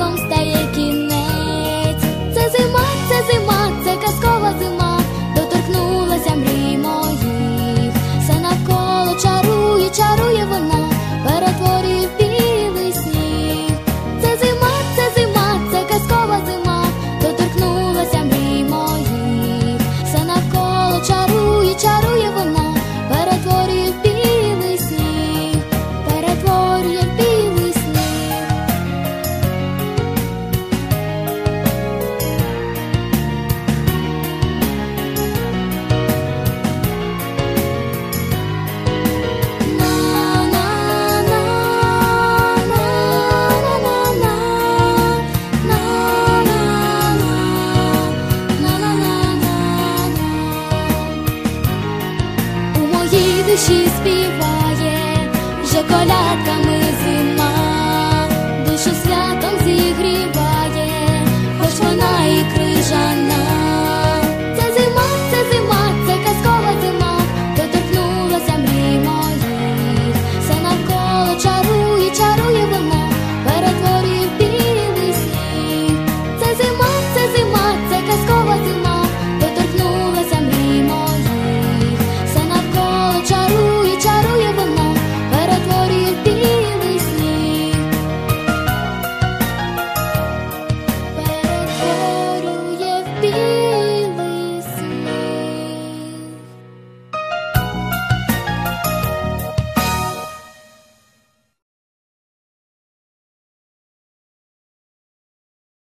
constater душі співає, вже колядками